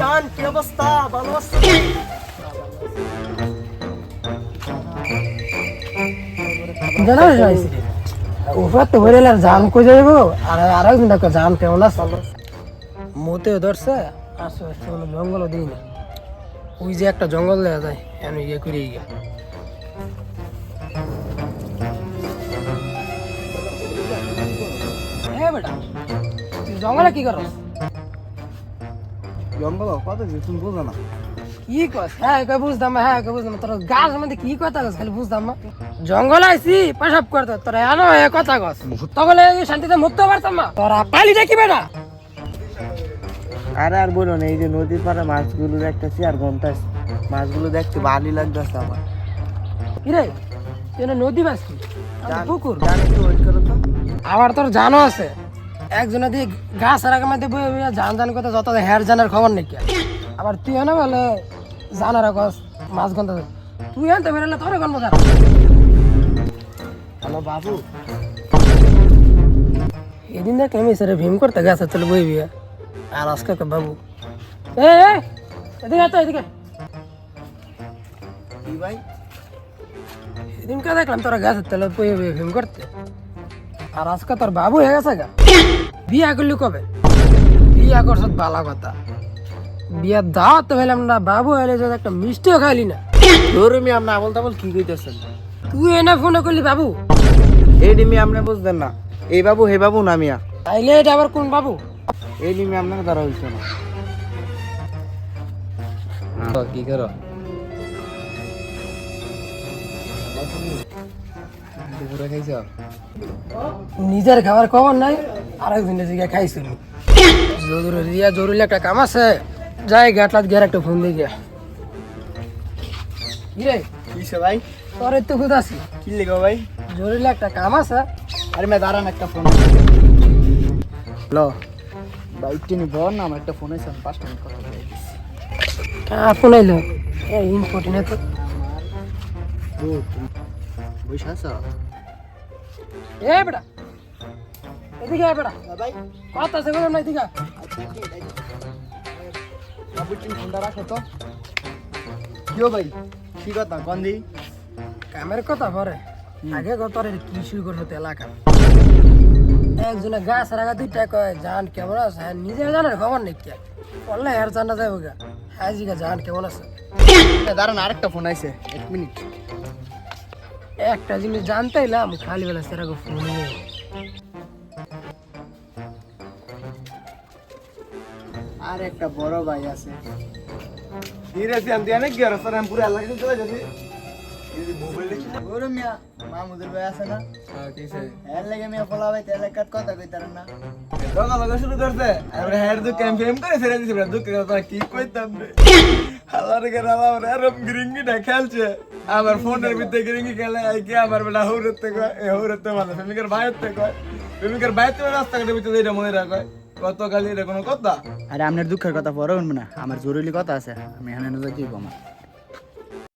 জান কি অবস্থা ভালো উপর তো ভরে এলাম জান কই যাইব আর আরেকদিন দেখো আছে মতেও ধরছে কোনো জঙ্গলও দিই না ওই যে একটা জঙ্গল দেওয়া যায় এন ইয়ে করে জঙ্গলে কি করস জঙ্গল কত তুমি বুঝো না। কি কস? হ্যাঁ কই বুঝতাম হ্যাঁ কই বুঝতাম তোর গাছ মধ্যে কি কথা কস? খালি বুঝতাম না। জঙ্গল আইছি পেশাব করতে। তোর এনো এ কথা কস। তখন শান্তিতে মুক্ত পারতাম না। তোরা পালি কি বেটা। আরে আর বলো না এই যে নদীর পাড়ে মাছগুলো দেখতেছি আর গমতাছি মাছগুলো দেখতে ভালোই লাগতেছে আমার। কি রে তুই নদী বাস কি? পুকুর। জানি করো তো। আবার তোর জানো আছে। একজনে দিয়ে গাছ বয়ে বয়ে জান জান কথা যত হেয়ার জানার খবর নেই কি? আবার তুই না বলে জানার কস মাছ গন্ধ তুই আনতে বেরোলে তোর গন্ধ খারাপ হ্যালো বাবু। এদিন দেখ আমি স্যার ভীম করতে গেছে চলে বই বিয়ে। আর আজকে বাবু? এ এদিকে তো এদিকে। ভাই? এদিনকে দেখলাম তোরা গেছে তাহলে বই ভীম করতে। আর আজকে তোর বাবু হয়ে গেছে গা। বিয়া করলি কবে? বিয়া করছ বালা কথা। বিয়ার দাওয়াত তো হইলাম না বাবু হইলে যদি একটা মিষ্টিও খাইলি না। মি আপনি আবল তাবল কি কইতেছেন? তুই এনে ফোন করলি বাবু? এই ডিমি আপনি বুঝতেন না। এই বাবু হে বাবু না মিয়া। তাইলে এটা আবার কোন বাবু? এই ডিমি আপনাকে ধরা হইছে না। কি করো? দুপুরে খাইছ নিজের খাবার খবর নাই? আর একদিনের জায়গায় খাইছিল। জরুরি রিয়া জরুরি একটা কাম আছে। যাই গাটলাত গিয়ে একটা ফোন দিয়ে গিয়া। কি রে কিসে ভাই? তোর তো খুদ আছি কি লিখো ভাই? জরুরি একটা কাম আছে। আরে মে দাঁড়ান একটা ফোন। হ্যালো ভাই টিনি বল না আমার একটা ফোন আছে আমি পাঁচ মিনিট কথা বলে কার ফোন আইলো। ইম্পর্টেন্ট তো। এ বেটা। এদিকে আয় বেটা। ভাই। কথা আছে বললাম না এদিকে আয়। বাবু টিন ফোনটা রাখো তো। কিও ভাই কি কথা গন্ধি? কামের কথা পরে। আগে কত কি শুরু করছ তো এলাকা? একজনে গাছ রাখা দুইটা কয় জান কেমন আছে? হ্যাঁ নিজে জানার খবর নেই কে? বললে হের জানা যাবে গা। হ্যাঁ জিগা জান কেমন আছে? দাঁড়ান আরেকটা ফোন আইছে এক মিনিট একটা জিনিস জানতে এলাম খালি বেলা সেরকম ফোন নিয়ে আর একটা বড় ভাই আছে। ধীরে আমি অনেক গিয়ে রাস্তা আমি পুরো এলাকা চলে যাচ্ছি। বড় মিয়া মামুদের ভাই আছে না? কিসে এর লাগে মিয়া ফলা ভাই তেলে কাট কথা কইতার না। লগা লগা শুরু করছে। আমরা হেড দু করে ছেড়ে দিছি আমরা দুঃখ কথা কি কইতাম রে? গ্রিঙ্গি না খেলছে। আমার ফোনের ভিতরে গ্রিঙ্গি খেলে আই কি আমার বেলা হৌরতে কয়? এ হৌরতে মানে কয়? প্রেমিকের বাইরতে রাস্তাঘাটের ভিতরে এটা মনে রাখয় কত কালি রে কোনো কথা? আরে আপনার দুঃখের কথা পরে না। আমার জরুরি কথা আছে, আমি এখানে নজর দিব আমার।